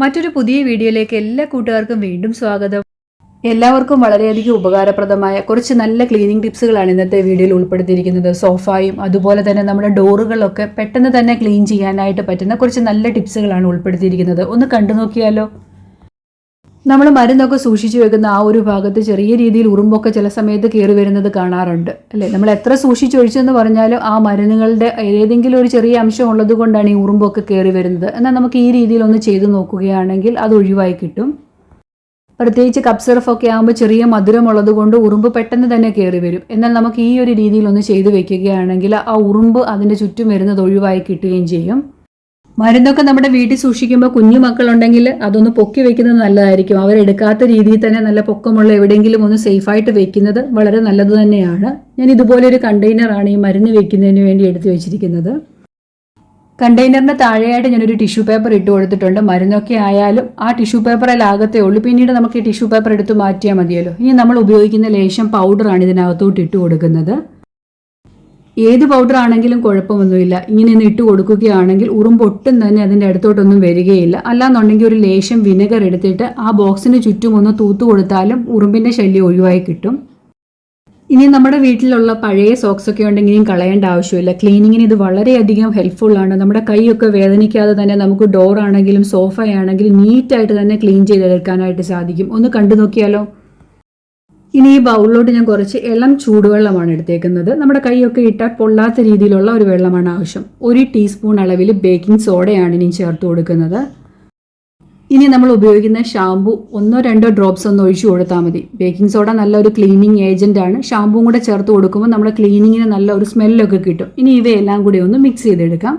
മറ്റൊരു പുതിയ വീഡിയോയിലേക്ക് എല്ലാ കൂട്ടുകാർക്കും വീണ്ടും സ്വാഗതം. എല്ലാവർക്കും വളരെയധികം ഉപകാരപ്രദമായ കുറച്ച് നല്ല ക്ലീനിങ് ടിപ്സുകളാണ് ഇന്നത്തെ വീഡിയോയിൽ ഉൾപ്പെടുത്തിയിരിക്കുന്നത്. സോഫായും അതുപോലെ തന്നെ നമ്മുടെ ഡോറുകളൊക്കെ പെട്ടെന്ന് തന്നെ ക്ലീൻ ചെയ്യാനായിട്ട് പറ്റുന്ന കുറച്ച് നല്ല ടിപ്സുകളാണ് ഉൾപ്പെടുത്തിയിരിക്കുന്നത്. ഒന്ന് കണ്ടു നോക്കിയാലോ? നമ്മൾ മരുന്നൊക്കെ സൂക്ഷിച്ചു വെക്കുന്ന ആ ഒരു ഭാഗത്ത് ചെറിയ രീതിയിൽ ഉറുമ്പൊക്കെ ചില സമയത്ത് കയറി വരുന്നത് കാണാറുണ്ട് അല്ലേ? നമ്മൾ എത്ര സൂക്ഷിച്ചൊഴിച്ചെന്ന് പറഞ്ഞാലും ആ മരുന്നുകളുടെ ഏതെങ്കിലും ഒരു ചെറിയ അംശം ഉള്ളത് കൊണ്ടാണ് ഈ ഉറുമ്പൊക്കെ കയറി വരുന്നത്. എന്നാൽ നമുക്ക് ഈ രീതിയിൽ ഒന്ന് ചെയ്തു നോക്കുകയാണെങ്കിൽ അത് ഒഴിവായി കിട്ടും. പ്രത്യേകിച്ച് കപ്പ് സിറഫൊക്കെ ആകുമ്പോൾ ചെറിയ മധുരമുള്ളത് കൊണ്ട് ഉറുമ്പ് പെട്ടെന്ന് തന്നെ കയറി വരും. എന്നാൽ നമുക്ക് ഈ ഒരു രീതിയിൽ ഒന്ന് ചെയ്തു വെക്കുകയാണെങ്കിൽ ആ ഉറുമ്പ് അതിന്റെ ചുറ്റും വരുന്നത് ഒഴിവായി കിട്ടുകയും ചെയ്യും. മരുന്നൊക്കെ നമ്മുടെ വീട്ടിൽ സൂക്ഷിക്കുമ്പോൾ കുഞ്ഞു മക്കളുണ്ടെങ്കിൽ അതൊന്ന് പൊക്കി വെക്കുന്നത് നല്ലതായിരിക്കും. അവരെടുക്കാത്ത രീതിയിൽ തന്നെ നല്ല പൊക്കമുള്ള എവിടെയെങ്കിലും ഒന്ന് സേഫായിട്ട് വെക്കുന്നത് വളരെ നല്ലത് തന്നെയാണ്. ഞാൻ ഇതുപോലെ ഒരു കണ്ടെയ്നറാണ് ഈ മരുന്ന് വെക്കുന്നതിന് വേണ്ടി എടുത്തു വെച്ചിരിക്കുന്നത്. കണ്ടെയ്നറിന് താഴെയായിട്ട് ഞാനൊരു ടിഷ്യൂ പേപ്പർ ഇട്ട് കൊടുത്തിട്ടുണ്ട്. മരുന്നൊക്കെ ആയാലും ആ ടിഷ്യൂ പേപ്പറിലാകത്തേ ഉള്ളൂ. പിന്നീട് നമുക്ക് ഈ ടിഷ്യൂ പേപ്പർ എടുത്ത് മാറ്റിയാൽ മതിയല്ലോ. ഇനി നമ്മൾ ഉപയോഗിക്കുന്ന ലേശം പൗഡറാണ് ഇതിനകത്തോട്ട് ഇട്ട് കൊടുക്കുന്നത്. ഏത് പൗഡർ ആണെങ്കിലും കുഴപ്പമൊന്നുമില്ല. ഇങ്ങനെ ഒന്ന് ഇട്ട് കൊടുക്കുകയാണെങ്കിൽ ഉറുമ്പ് ഒട്ടും തന്നെ അതിന്റെ അടുത്തോട്ടൊന്നും വരികയില്ല. അല്ലാന്നുണ്ടെങ്കിൽ ഒരു ലേശം വിനെഗർ എടുത്തിട്ട് ആ ബോക്സിന് ചുറ്റും ഒന്ന് തൂത്തു കൊടുത്താലും ഉറുമ്പിന്റെ ശല്യം ഒഴിവായി കിട്ടും. ഇനി നമ്മുടെ വീട്ടിലുള്ള പഴയ സോക്സ് ഒക്കെ ഉണ്ടെങ്കിലും കളയേണ്ട ആവശ്യമില്ല. ക്ലീനിങ്ങിന് ഇത് വളരെയധികം ഹെൽപ്ഫുൾ ആണ്. നമ്മുടെ കൈയൊക്കെ വേദനിക്കാതെ തന്നെ നമുക്ക് ഡോർ ആണെങ്കിലും നീറ്റായിട്ട് തന്നെ ക്ലീൻ ചെയ്തെടുക്കാനായിട്ട് സാധിക്കും. ഒന്ന് കണ്ടു നോക്കിയാലോ? ഇനി ഈ ബൗളിലോട്ട് ഞാൻ കുറച്ച് ഇളം ചൂടുവെള്ളമാണ് എടുത്തേക്കുന്നത്. നമ്മുടെ കൈയൊക്കെ ഇട്ടാൽ പൊള്ളാത്ത രീതിയിലുള്ള ഒരു വെള്ളമാണ് ആവശ്യം. ഒരു ടീസ്പൂൺ അളവിൽ ബേക്കിംഗ് സോഡയാണ് ഇനി ചേർത്ത് കൊടുക്കുന്നത്. ഇനി നമ്മൾ ഉപയോഗിക്കുന്ന ഷാമ്പു ഒന്നോ രണ്ടോ ഡ്രോപ്സ് ഒന്ന് ഒഴിച്ചു കൊടുത്താൽ മതി. ബേക്കിംഗ് സോഡ നല്ലൊരു ക്ലീനിങ് ഏജന്റ് ആണ്. ഷാമ്പുവും കൂടെ ചേർത്ത് കൊടുക്കുമ്പോൾ നമ്മുടെ ക്ലീനിങ്ങിന് നല്ല ഒരു സ്മെല്ലൊക്കെ കിട്ടും. ഇനി ഇവയെല്ലാം കൂടി ഒന്ന് മിക്സ് ചെയ്തെടുക്കാം.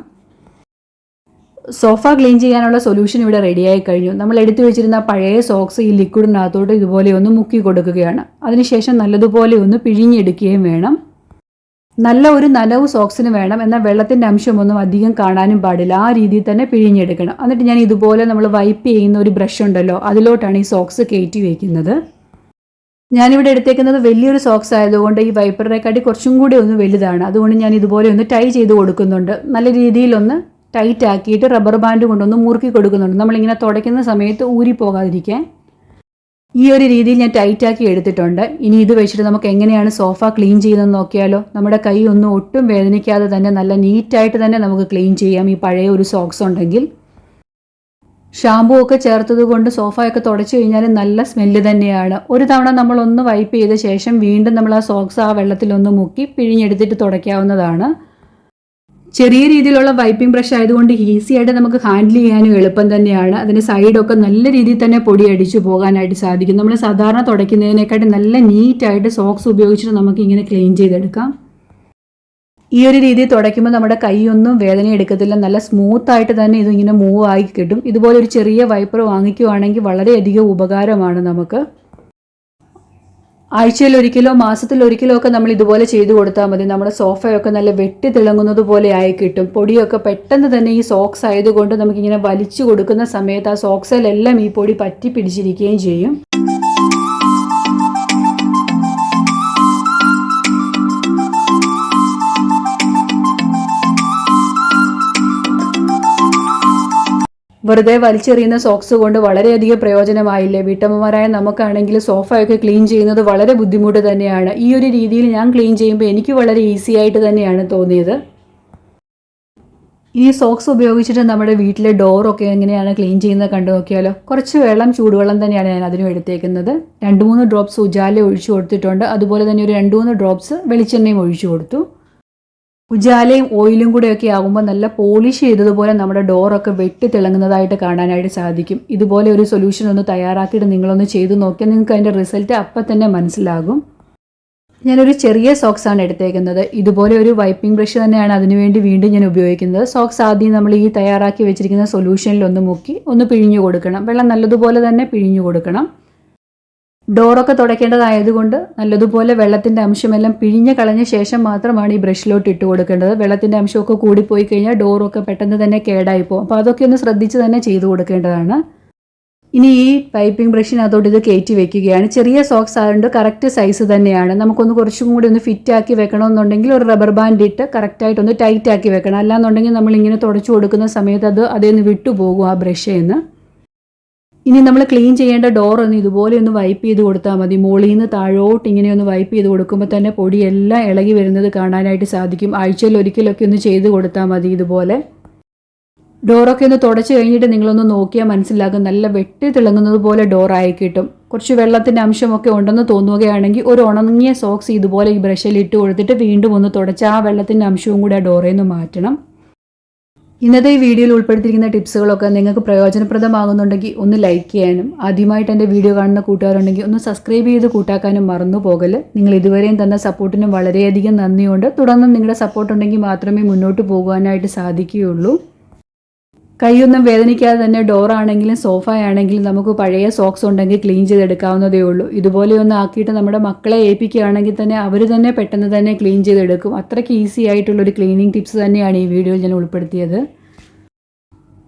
സോഫ ക്ലീൻ ചെയ്യാനുള്ള സൊല്യൂഷൻ ഇവിടെ റെഡിയായി കഴിഞ്ഞു. നമ്മൾ എടുത്തു വെച്ചിരുന്ന പഴയ സോക്സ് ഈ ലിക്വിഡിനകത്തോട്ട് ഇതുപോലെ ഒന്ന് മുക്കി കൊടുക്കുകയാണ്. അതിനുശേഷം നല്ലതുപോലെ ഒന്ന് പിഴിഞ്ഞെടുക്കുകയും വേണം. നല്ല ഒരു നനവ് സോക്സിന് വേണം. എന്നാൽ വെള്ളത്തിന്റെ അംശമൊന്നും അധികം കാണാനും പാടില്ല. ആ രീതിയിൽ തന്നെ പിഴിഞ്ഞെടുക്കണം. എന്നിട്ട് ഞാൻ ഇതുപോലെ നമ്മൾ വൈപ്പ് ചെയ്യുന്ന ഒരു ബ്രഷ് ഉണ്ടല്ലോ അതിലോട്ടാണ് ഈ സോക്സ് കയറ്റി വയ്ക്കുന്നത് ഞാനിവിടെ എടുത്തേക്കുന്നത് വലിയൊരു സോക്സ് ആയതുകൊണ്ട് ഈ വൈപ്പറിനെക്കാട്ടി കുറച്ചും കൂടി ഒന്ന് വലുതാണ്. അതുകൊണ്ട് ഞാൻ ഇതുപോലെ ഒന്ന് ടൈ ചെയ്ത് കൊടുക്കുന്നുണ്ട്. നല്ല രീതിയിലൊന്ന് ടൈറ്റ് ആക്കിയിട്ട് റബ്ബർ ബാൻഡ് കൊണ്ടൊന്ന് മുറുക്കി കൊടുക്കുന്നുണ്ട്. നമ്മളിങ്ങനെ തുടയ്ക്കുന്ന സമയത്ത് ഊരി പോകാതിരിക്കാൻ ഈ ഒരു രീതിയിൽ ഞാൻ ടൈറ്റാക്കി എടുത്തിട്ടുണ്ട്. ഇനി ഇത് വെച്ചിട്ട് നമുക്ക് എങ്ങനെയാണ് സോഫ ക്ലീൻ ചെയ്യുന്നതെന്ന് നോക്കിയാലോ? നമ്മുടെ കൈ ഒന്നും ഒട്ടും വേദനിക്കാതെ തന്നെ നല്ല നീറ്റായിട്ട് തന്നെ നമുക്ക് ക്ലീൻ ചെയ്യാം. ഈ പഴയ ഒരു സോക്സ് ഉണ്ടെങ്കിൽ. ഷാമ്പൂ ഒക്കെ ചേർത്തത് കൊണ്ട് സോഫയൊക്കെ തുടച്ചു കഴിഞ്ഞാൽ നല്ല സ്മെല്ല് തന്നെയാണ്. ഒരു തവണ നമ്മൾ ഒന്ന് വൈപ്പ് ചെയ്ത ശേഷം വീണ്ടും നമ്മൾ ആ സോക്സ് ആ വെള്ളത്തിലൊന്ന് മുക്കി പിഴിഞ്ഞെടുത്തിട്ട് തുടയ്ക്കാവുന്നതാണ്. ചെറിയ രീതിയിലുള്ള വൈപ്പിംഗ് ബ്രഷ് ആയതുകൊണ്ട് ഈസി ആയിട്ട് നമുക്ക് ഹാൻഡിൽ ചെയ്യാനും എളുപ്പം തന്നെയാണ്. അതിന്റെ സൈഡൊക്കെ നല്ല രീതിയിൽ തന്നെ പൊടി അടിച്ചു പോകാനായിട്ട് സാധിക്കും. നമ്മൾ സാധാരണ തുടയ്ക്കുന്നതിനെക്കാട്ടി നല്ല നീറ്റായിട്ട് സോക്സ് ഉപയോഗിച്ചിട്ട് നമുക്ക് ഇങ്ങനെ ക്ലീൻ ചെയ്തെടുക്കാം. ഈ ഒരു രീതിയിൽ തുടയ്ക്കുമ്പോൾ നമ്മുടെ കൈയൊന്നും വേദന എടുക്കത്തില്ല. നല്ല സ്മൂത്ത് ആയിട്ട് തന്നെ ഇതിങ്ങനെ മൂവ് ആയി കിട്ടും. ഇതുപോലെ ഒരു ചെറിയ വൈപ്പർ വാങ്ങിക്കുവാണെങ്കിൽ വളരെയധികം ഉപകാരമാണ് നമുക്ക്. ആഴ്ചയിൽ ഒരിക്കലോ മാസത്തിൽ ഒരിക്കലോ ഒക്കെ നമ്മൾ ഇതുപോലെ ചെയ്തു കൊടുത്താൽ മതി. നമ്മുടെ സോഫയൊക്കെ നല്ല വെട്ടി തിളങ്ങുന്നത് പോലെ ആയി കിട്ടും. പൊടിയൊക്കെ പെട്ടെന്ന് തന്നെ ഈ സോക്സ് ആയതുകൊണ്ട് നമുക്കിങ്ങനെ വലിച്ചു കൊടുക്കുന്ന സമയത്ത് ആ സോക്സിലെല്ലാം ഈ പൊടി പറ്റി പിടിച്ചിരിക്കുകയും ചെയ്യും. വെറുതെ വലിച്ചെറിയുന്ന സോക്സ് കൊണ്ട് വളരെയധികം പ്രയോജനമായില്ലേ? വീട്ടമ്മമാരായ നമുക്കാണെങ്കിൽ സോഫയൊക്കെ ക്ലീൻ ചെയ്യുന്നത് വളരെ ബുദ്ധിമുട്ട് തന്നെയാണ്. ഈ ഒരു രീതിയിൽ ഞാൻ ക്ലീൻ ചെയ്യുമ്പോൾ എനിക്ക് വളരെ ഈസി ആയിട്ട് തന്നെയാണ് തോന്നിയത്. ഈ സോക്സ് ഉപയോഗിച്ചിട്ട് നമ്മുടെ വീട്ടിലെ ഡോറൊക്കെ എങ്ങനെയാണ് ക്ലീൻ ചെയ്യുന്നത് കണ്ടു നോക്കിയാലോ? കുറച്ച് വെള്ളം ചൂടുവെള്ളം തന്നെയാണ് ഞാൻ അതിനും എടുത്തേക്കുന്നത്. രണ്ട് മൂന്ന് ഡ്രോപ്സ് ഉജാല ഒഴിച്ചു കൊടുത്തിട്ടുണ്ട്. അതുപോലെ തന്നെ ഒരു രണ്ട് മൂന്ന് ഡ്രോപ്സ് വെളിച്ചെണ്ണയും ഒഴിച്ചു കൊടുത്തു. ഉജാലയും ഓയിലും കൂടെയൊക്കെ ആകുമ്പോൾ നല്ല പോളിഷ് ചെയ്തതുപോലെ നമ്മുടെ ഡോറൊക്കെ വെട്ടി തിളങ്ങുന്നതായിട്ട് കാണാനായിട്ട് സാധിക്കും. ഇതുപോലെ ഒരു സൊല്യൂഷൻ ഒന്ന് തയ്യാറാക്കിയിട്ട് നിങ്ങളൊന്ന് ചെയ്തു നോക്കിയാൽ നിങ്ങൾക്ക് അതിന്റെ റിസൾട്ട് അപ്പം തന്നെ മനസ്സിലാകും. ഞാനൊരു ചെറിയ സോക്സ് ആണ് എടുത്തേക്കുന്നത്. ഇതുപോലെ ഒരു വൈപ്പിംഗ് ബ്രഷ് തന്നെയാണ് അതിനുവേണ്ടി വീണ്ടും ഞാൻ ഉപയോഗിക്കുന്നത്. സോക്സ് ആദ്യം നമ്മൾ ഈ തയ്യാറാക്കി വെച്ചിരിക്കുന്ന സൊല്യൂഷനിൽ ഒന്ന് മുക്കി ഒന്ന് പിഴിഞ്ഞു കൊടുക്കണം. വെള്ളം നല്ലതുപോലെ തന്നെ പിഴിഞ്ഞു കൊടുക്കണം. ഡോറൊക്കെ തുടയ്ക്കേണ്ടതായതുകൊണ്ട് നല്ലതുപോലെ വെള്ളത്തിന്റെ അംശമെല്ലാം പിഴിഞ്ഞ് കളഞ്ഞ ശേഷം മാത്രമാണ് ഈ ബ്രഷിലോട്ട് ഇട്ട് കൊടുക്കേണ്ടത്. വെള്ളത്തിന്റെ അംശമൊക്കെ കൂടിപ്പോയി കഴിഞ്ഞാൽ ഡോറൊക്കെ പെട്ടെന്ന് തന്നെ കേടായി പോകും. അപ്പോൾ അതൊക്കെ ഒന്ന് ശ്രദ്ധിച്ച് തന്നെ ചെയ്തു കൊടുക്കേണ്ടതാണ്. ഇനി ഈ പൈപ്പിംഗ് ബ്രഷിനകത്തോട്ട് ഇത് കയറ്റി വെക്കുകയാണ്. ചെറിയ സോക്സ് ആയതുകൊണ്ട് കറക്റ്റ് സൈസ് തന്നെയാണ്. നമുക്കൊന്ന് കുറച്ചും കൂടി ഒന്ന് ഫിറ്റ് ആക്കി വെക്കണമെന്നുണ്ടെങ്കിൽ ഒരു റബ്ബർ ബാൻഡ് ഇട്ട് കറക്റ്റായിട്ട് ഒന്ന് ടൈറ്റ് ആക്കി വെക്കണം. അല്ലാന്നുണ്ടെങ്കിൽ നമ്മൾ ഇങ്ങനെ തുടച്ചു കൊടുക്കുന്ന സമയത്ത് അത് അതേന്ന് വിട്ടുപോകും ആ ബ്രഷിൽ നിന്ന് ഇനി നമ്മൾ ക്ലീൻ ചെയ്യേണ്ട ഡോർ ഒന്ന് ഇതുപോലെ ഒന്ന് വൈപ്പ് ചെയ്ത് കൊടുത്താൽ മതി. മുകളിൽ നിന്ന് താഴോട്ട് ഇങ്ങനെ ഒന്ന് വൈപ്പ് ചെയ്ത് കൊടുക്കുമ്പോൾ തന്നെ പൊടിയെല്ലാം ഇളകി വരുന്നത് കാണാനായിട്ട് സാധിക്കും. ആഴ്ചയിൽ ഒരിക്കലൊക്കെ ഒന്ന് ചെയ്ത് കൊടുത്താൽ മതി ഇതുപോലെ. ഡോറൊക്കെ ഒന്ന് തുടച്ച് കഴിഞ്ഞിട്ട് നിങ്ങളൊന്ന് നോക്കിയാൽ മനസ്സിലാകും. നല്ല വെട്ടി തിളങ്ങുന്നത് പോലെ ഡോറായി കിട്ടും. കുറച്ച് വെള്ളത്തിന്റെ അംശമൊക്കെ ഉണ്ടെന്ന് തോന്നുകയാണെങ്കിൽ ഒരു ഉണങ്ങിയ സോക്സ് ഇതുപോലെ ഈ ബ്രഷിൽ ഇട്ട് കൊടുത്തിട്ട് വീണ്ടും ഒന്ന് തുടച്ച് ആ വെള്ളത്തിന്റെ അംശവും കൂടി ആ ഡോറയിൽ നിന്ന് മാറ്റണം. ഇന്നത്തെ ഈ വീഡിയോയിൽ ഉൾപ്പെടുത്തിയിരിക്കുന്ന ടിപ്സുകളൊക്കെ നിങ്ങൾക്ക് പ്രയോജനപ്രദമാകുന്നുണ്ടെങ്കിൽ ഒന്ന് ലൈക്ക് ചെയ്യാനും ആദ്യമായിട്ട് എന്റെ വീഡിയോ കാണുന്ന കൂട്ടുകാരുണ്ടെങ്കിൽ ഒന്ന് സബ്സ്ക്രൈബ് ചെയ്ത് കൂട്ടാക്കാനും മറന്നു പോകൽ. നിങ്ങൾ ഇതുവരെയും തന്ന സപ്പോർട്ടിനും വളരെയധികം നന്ദിയുണ്ട്. തുടർന്നും നിങ്ങളുടെ സപ്പോർട്ടുണ്ടെങ്കിൽ മാത്രമേ മുന്നോട്ട് പോകുവാനായിട്ട് സാധിക്കുകയുള്ളൂ. കൈയൊന്നും വേദനിക്കാതെ തന്നെ ഡോറാണെങ്കിലും സോഫ ആണെങ്കിലും നമുക്ക് പഴയ സോക്സ് ഉണ്ടെങ്കിൽ ക്ലീൻ ചെയ്തെടുക്കാവുന്നതേ ഉള്ളൂ. ഇതുപോലെ ഒന്ന് ആക്കിയിട്ട് നമ്മുടെ മക്കളെ ഏൽപ്പിക്കുകയാണെങ്കിൽ തന്നെ അവർ തന്നെ പെട്ടെന്ന് തന്നെ ക്ലീൻ ചെയ്തെടുക്കും. അത്രയ്ക്ക് ഈസി ആയിട്ടുള്ളൊരു ക്ലീനിങ് ടിപ്സ് തന്നെയാണ് ഈ വീഡിയോയിൽ ഞാൻ ഉൾപ്പെടുത്തിയത്.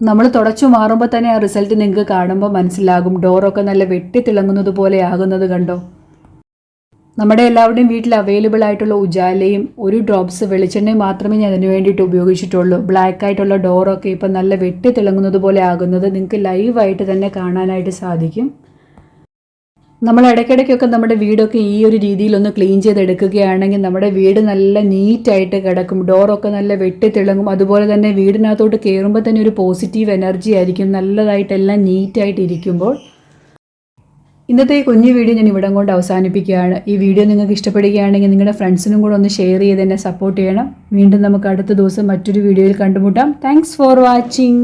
നമ്മൾ തുടച്ചു മാറുമ്പോൾ തന്നെ ആ റിസൾട്ട് നിങ്ങൾക്ക് കാണുമ്പോൾ മനസ്സിലാകും. ഡോറൊക്കെ നല്ല വെട്ടി തിളങ്ങുന്നത് പോലെ ആകുന്നത് കണ്ടോ? നമ്മുടെ എല്ലാവരുടെയും വീട്ടിൽ അവൈലബിൾ ആയിട്ടുള്ള ഉജാലയും ഒരു ഡ്രോപ്സ് വെളിച്ചെണ്ണയും മാത്രമേ ഞാൻ അതിന് വേണ്ടിയിട്ട് ഉപയോഗിച്ചിട്ടുള്ളൂ. ബ്ലാക്ക് ആയിട്ടുള്ള ഡോറൊക്കെ ഇപ്പം നല്ല വെട്ടി തിളങ്ങുന്നത് പോലെ ആകുന്നത് നിങ്ങൾക്ക് ലൈവായിട്ട് തന്നെ കാണാനായിട്ട് സാധിക്കും. നമ്മൾ ഇടയ്ക്കിടയ്ക്കൊക്കെ നമ്മുടെ വീടൊക്കെ ഈ ഒരു രീതിയിലൊന്ന് ക്ലീൻ ചെയ്തെടുക്കുകയാണെങ്കിൽ നമ്മുടെ വീട് നല്ല നീറ്റായിട്ട് കിടക്കും. ഡോറൊക്കെ നല്ല വെട്ടി തിളങ്ങും. അതുപോലെ തന്നെ വീടിനകത്തോട്ട് കയറുമ്പോൾ തന്നെ ഒരു പോസിറ്റീവ് എനർജി ആയിരിക്കും. നല്ലതായിട്ടെല്ലാം നീറ്റായിട്ട് ഇരിക്കുമ്പോൾ ഇന്നത്തെ ഈ കുഞ്ഞു വീഡിയോ ഞാൻ ഇവിടം കൊണ്ട് അവസാനിപ്പിക്കുകയാണ്. ഈ വീഡിയോ നിങ്ങൾക്ക് ഇഷ്ടപ്പെടുകയാണെങ്കിൽ നിങ്ങളുടെ ഫ്രണ്ട്സിനും കൂടെ ഒന്ന് ഷെയർ ചെയ്ത് എന്നെ സപ്പോർട്ട് ചെയ്യണം. വീണ്ടും നമുക്ക് അടുത്ത ദിവസം മറ്റൊരു വീഡിയോയിൽ കണ്ടുമുട്ടാം. Thanks for watching